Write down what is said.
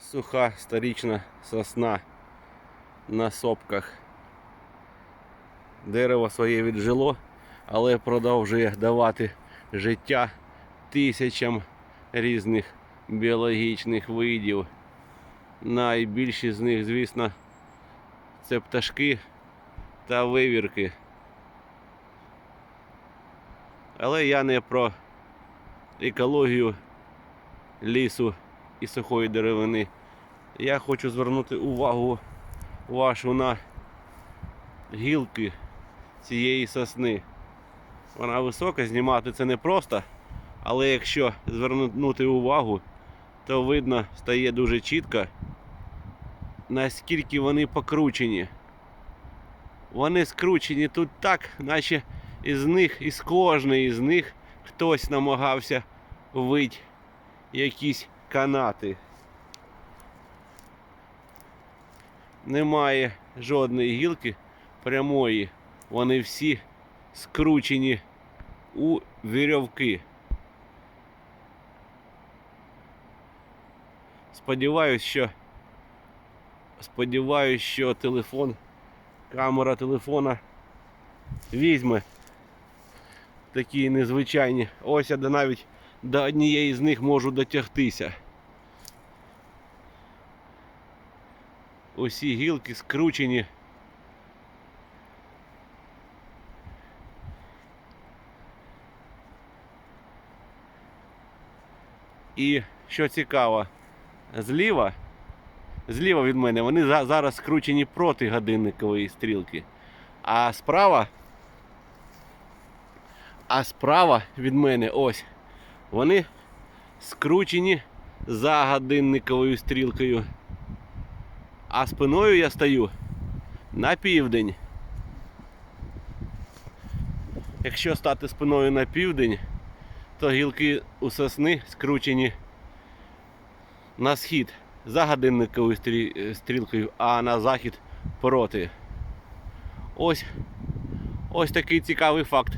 Суха старічна сосна на сопках. Дерево своє віджило, але продовжує давати життя тисячам різних біологічних видів. Найбільші з них, звісно, це пташки та вивірки. Але я не про екологію лісу і сухої деревини. Я хочу звернути увагу вашу на гілки цієї сосни. Вона висока, знімати це непросто, але якщо звернути увагу, то видно стає дуже чітко, наскільки вони покручені. Вони скручені тут так, наче із них, із кожної з них хтось намагався вить якісь канати. Немає жодної гілки прямої. Вони всі скручені у вірьовки. Сподіваюсь, що сподіваюсь, що телефон, камера телефона візьме такі незвичайні. Ось я навіть до однієї з них можу дотягтися. Усі гілки скручені. І що цікаво, зліва, зліва від мене вони зараз скручені проти годинникової стрілки. А справа, а справа від мене ось вони скручені за годинниковою стрілкою. А спиною я стою на південь. Якщо стати спиною на південь, то гілки у сосни скручені на схід за годинниковою стрілкою, а на захід проти. Ось, ось такий цікавий факт.